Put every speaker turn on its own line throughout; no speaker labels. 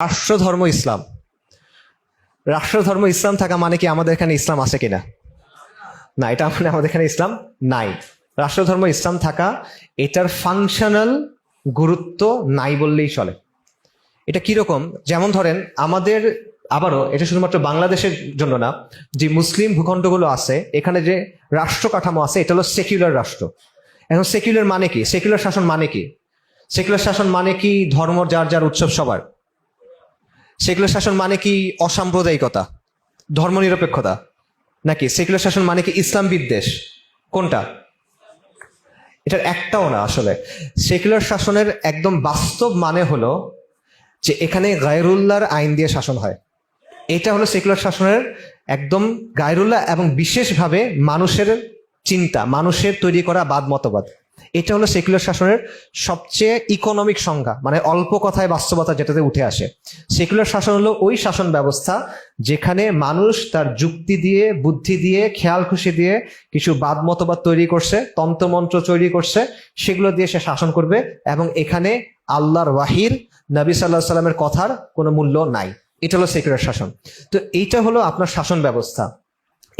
রাষ্ট্রধর্ম ইসলাম। রাষ্ট্রধর্ম ইসলাম থাকা মানে কি আমাদের এখানে ইসলাম আছে কিনা? না, এটা মানে আমাদের এখানে ইসলাম নাই। রাষ্ট্রধর্ম ইসলাম থাকা এটার ফাংশনাল গুরুত্ব নাই বললেই চলে। এটা কীরকম যেমন ধরেন, আমাদের আবারও এটা শুধুমাত্র বাংলাদেশের জন্য না, যে মুসলিম ভূখণ্ডগুলো আছে, এখানে যে রাষ্ট্র কাঠামো আছে, এটা হলো সেকুলার রাষ্ট্র। এখন সেকুলার মানে কি? সেকুলার শাসন মানে কি? সেকুলার শাসন মানে কি? ধর্ম যার যার উৎসব সবার। সেকুলার শাসন মানে কি অসাম্প্রদায়িকতা? ধর্মনিরপেক্ষতা? নাকি সেকুলার শাসন মানে কি ইসলাম বিদ্বেষ? কোনটা? এটার একটাও না আসলে। সেকুলার শাসনের একদম বাস্তব মানে হলো যে এখানে গায়রুল্লাহর আইন দিয়ে শাসন হয়। এটা হলো সেকুলার শাসনের একদম গায়রুল্লাহ এবং বিশেষভাবে মানুষের চিন্তা, মানুষের তৈরি করা বাদ মতবাদ। এটা হলো সেকুলার শাসনের সবচেয়ে ইকোনমিক সংজ্ঞা মানে অল্প কথায় বাস্তবতা যেটাতে উঠে আসে। সেকুলার শাসন হলো ওই শাসন ব্যবস্থা যেখানে মানুষ তার যুক্তি দিয়ে, বুদ্ধি দিয়ে, খেয়াল খুশি দিয়ে কিছু বাদ মতবাদ তৈরি করছে তন্ত্রমন্ত্র তৈরি করছে, সেগুলো দিয়ে সে শাসন করবে এবং এখানে আল্লাহর ওয়াহির নবী সাল্লাহ সাল্লামের কথার কোনো মূল্য নাই। এটা হলো সেকুলার শাসন। তো এইটা হলো আপনার শাসন ব্যবস্থা।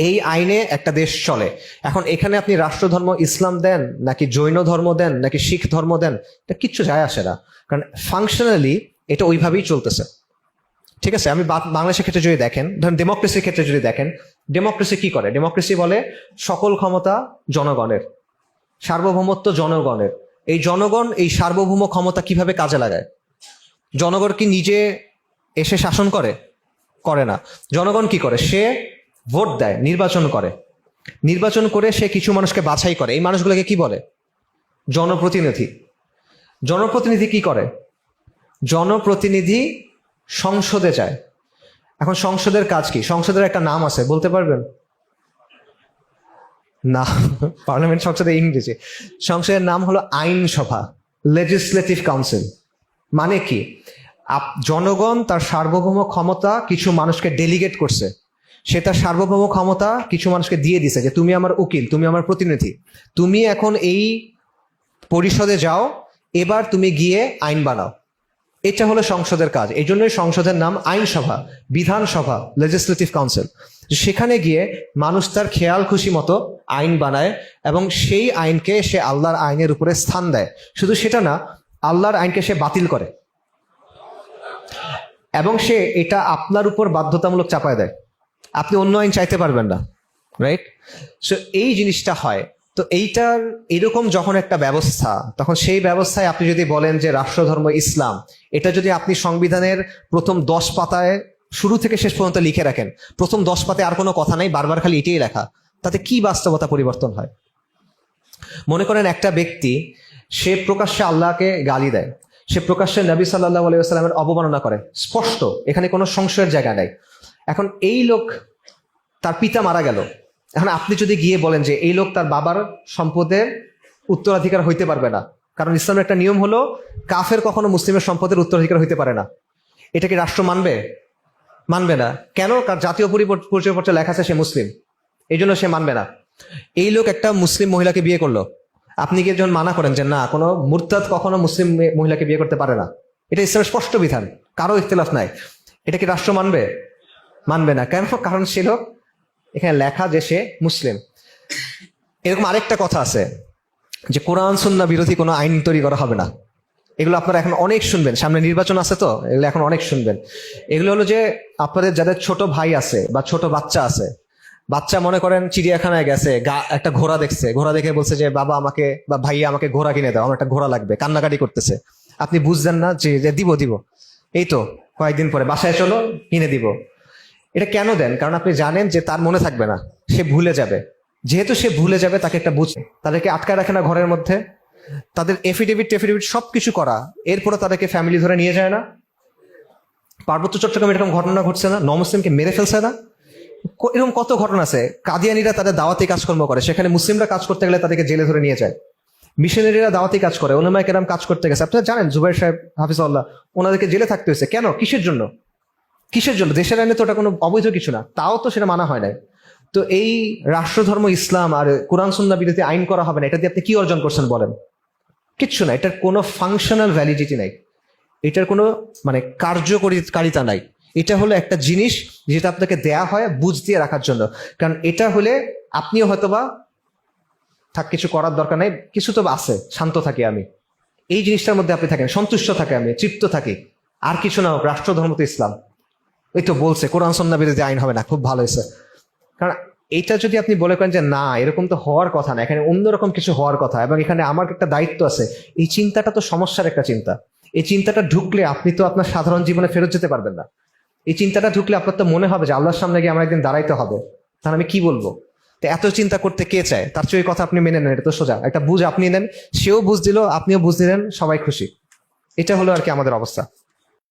এই আইনে একটা দেশ চলে। এখন এখানে আপনি রাষ্ট্রধর্ম ইসলাম দেন, নাকি জৈন ধর্ম দেন, নাকি শিখ ধর্ম দেন, এটা কিচ্ছু যায় আসে না। কারণ ফাংশনালি এটা ওইভাবেই চলতেছে। ঠিক আছে, আমি বাংলাদেশের ক্ষেত্রে যদি দেখেন, ধরেন ডেমোক্রেসির ক্ষেত্রে যদি দেখেন ডেমোক্রেসি কি করে? ডেমোক্রেসি বলে সকল ক্ষমতা জনগণের, সার্বভৌমত্ব জনগণের। এই জনগণ, এই সার্বভৌম ক্ষমতা কীভাবে কাজে লাগায়? জনগণ কি নিজে এসে শাসন করে? করে না। জনগণ কি করে? সে ভোট দেয়, নির্বাচন করে। নির্বাচন করে সে কিছু মানুষকে বাছাই করে। এই মানুষগুলোকে কি বলে? জনপ্রতিনিধি। জনপ্রতিনিধি কি করে? জনপ্রতিনিধি সংসদে যায়। এখন সংসদের কাজ কি? সংসদের একটা নাম আছে, বলতে পারবেন? না, পার্লামেন্ট সংসদে ইংরেজি। সংসদের নাম হলো আইনসভা লেজিসলেটিভ কাউন্সিল মানে কি? জনগণ তার সার্বভৌম ক্ষমতা কিছু মানুষকে ডেলিগেট করছে। সে তার সার্বভৌম ক্ষমতা কিছু মানুষকে দিয়ে দিছে যে তুমি আমার উকিল, তুমি আমার প্রতিনিধি। তুমি এখন এই পরিষদে যাও, এবার তুমি গিয়ে আইন বানাও। এটা হলো সংসদের কাজ। এই জন্যই সংসদের নাম আইনসভা, বিধানসভা লেজিসলেটিভ কাউন্সিল সেখানে গিয়ে মানুষ তার খেয়াল খুশি মতো আইন বানায় এবং সেই আইনকে সে আল্লাহর আইনের উপরে স্থান দেয়। শুধু সেটা না, আল্লাহর আইনকে সে বাতিল করে। এবং সে এটা আপনার উপর বাধ্যতামূলক চাপায় দেয়। আপনি অন্য আইন চাইতে পারবেন না রাইট সো এই জিনিসটা হয়। তো এইটার, এরকম যখন একটা ব্যবস্থা, তখন সেই ব্যবস্থায় আপনি যদি বলেন যে রাষ্ট্রধর্ম ইসলাম, এটা যদি আপনি সংবিধানের প্রথম দশ পাতায় শুরু থেকে শেষ পর্যন্ত লিখে রাখেন, প্রথম দশ পাতায় আর কোনো কথা নাই, বারবার খালি এটাই লেখা, তাতে কি বাস্তবতা পরিবর্তন হয়? মনে করেন একটা ব্যক্তি, সে প্রকাশ্যে আল্লাহকে গালি দেয়, সে প্রকাশ্যে নবী সাল্লাহ আলাইসাল্লামের অবমাননা করে, স্পষ্ট, এখানে কোনো সংশয়ের জায়গা নেই। এখন এই লোক তার পিতা মারা গেল। এখন আপনি যদি গিয়ে বলেন যে এই লোক তার বাবার সম্পদের উত্তরাধিকার হইতে পারবে না, কারণ ইসলামের একটা নিয়ম হলো, কাফের কখনো মুসলিমের সম্পদের উত্তরাধিকার হইতে পারে না। এটা কি রাষ্ট্র মানবে? মানবে না। কেন? কারণ জাতীয় পরিপ- পরিচয়পত্রে লেখা আছে সে মুসলিম। এই জন্য সে মানবে না। এই লোক একটা মুসলিম মহিলাকে বিয়ে করল। আপনি কি যখন মানা করেন যে না, কোনো মুরতাদ কখনো মুসলিম মহিলাকে বিয়ে করতে পারে না, এটা ইসলামের স্পষ্ট বিধান, কারও ইখতলাফ নাই। এটা কি রাষ্ট্র মানবে? মানবে না। কেন? কারণ লোক এখানে লেখা যে সে মুসলিম। এরকম আরেকটা কথা আছে যে কোরআন সুন্না বিরোধী কোনো আইন তৈরি করা হবে না। এগুলো আপনারা এখন অনেক শুনবেন। সামনে নির্বাচন আছে তো? এগুলো এখন অনেক শুনবেন। এগুলো হলো যে আপনাদের যাদের ছোট ভাই আছে বা ছোট বাচ্চা আছে, বাচ্চা মনে করেন চিড়িয়াখানায় গেছে একটা ঘোড়া দেখছে। ঘোড়া দেখে বলছে যে, বাবা আমাকে বা ভাইয়া আমাকে ঘোড়া কিনে দাও, আমার একটা ঘোড়া লাগবে। কান্নাকাটি করতেছে। আপনি বুঝছেন না যে দিব দিব। এই তো, কয়েকদিন পরে বাসায় চলো, কিনে দিব। এটা কেন দেন? কারণ আপনি জানেন যে তার মনে থাকবে না। সে ভুলে যাবে। যেহেতু সে ভুলে যাবে, তাকে একটা বুঝ তাদেরকে আটকায় রাখে না ঘরের মধ্যে। তাদের এফিডেভিট টেফিডেভিট সব কিছু করা। এরপরে তাদেরকে ফ্যামিলি ধরে নিয়ে যায় না। পার্বত্য চট্টগ্রামে এরকম ঘটনা ঘটছে না। নমুসলিমকে মেরে ফেলছে না। এরকম কত ঘটনা আছে। কাদিয়ানিরা তাদের দাওয়াতি কাজকর্ম করে। সেখানে মুসলিমরা কাজ করতে গেলে তাদেরকে জেলে ধরে নিয়ে যায়। মিশনারিরা দাওয়াতি কাজ করে। ওনামায় কেরাম কাজ করতে গেছে। আপনারা জানেন জুবাই সাহেব, হাফিজউল্লাহ, ওনাদেরকে জেলে থাকতে হয়েছে। কেন? কিসের জন্য? কিসের জন্য? দেশের আইনে তো ওটা কোনো অবৈধ কিছু না। তাও তো সেটা মানা হয় নাই। তো এই রাষ্ট্রধর্ম, ইসলাম আর কোরআন সুন্না বিরোধী আইন করা হবে না, এটা দিয়ে আপনি কি অর্জন করছেন বলেন? কিচ্ছু না, এটার কোনো ফাংশনাল ভ্যালিডিটি নাই। এটার কোনো মানে কার্যকরিতা নাই। এটা হলো একটা জিনিস যেটা আপনাকে দেয়া হয় বুঝ দিয়ে রাখার জন্য। কারণ এটা হলে আপনিও হয়তোবা থাক, কিছু করার দরকার নাই, কিছু তো আছে, শান্ত থাকি আমি। এই জিনিসটার মধ্যে আপনি থাকেন, সন্তুষ্ট থাকে আমি, তৃপ্ত থাকি। আর কিছু না হোক, রাষ্ট্রধর্ম তো ইসলাম। ওই তো বলছে, কোরআন সন্না বিরোধী আইন হবে না, খুব ভালো হয়েছে। কারণ এইটা যদি আপনি বলে করেন যে না, এরকম তো হওয়ার কথা না, এখানে অন্যরকম কিছু হওয়ার কথা, এবং এখানে আমার একটা দায়িত্ব আছে, এই চিন্তাটা তো সমস্যার একটা চিন্তা। এই চিন্তাটা ঢুকলে আপনি তো আপনার সাধারণ জীবনে ফেরত যেতে পারবেন না। এই চিন্তাটা ঢুকলে আপনার তো মনে হবে যে আল্লাহর সামনে গিয়ে আমার একদিন দাঁড়াইতে হবে। তাহলে আমি কি বলব? তো এত চিন্তা করতে কে চায়? তার চেয়ে কথা আপনি মেনে নেন, এটা তো সোজা। একটা বুঝ আপনি নেন, সেও বুঝ দিল, আপনিও বুঝ দিলেন, সবাই খুশি। এটা হলো আর কি আমাদের অবস্থা।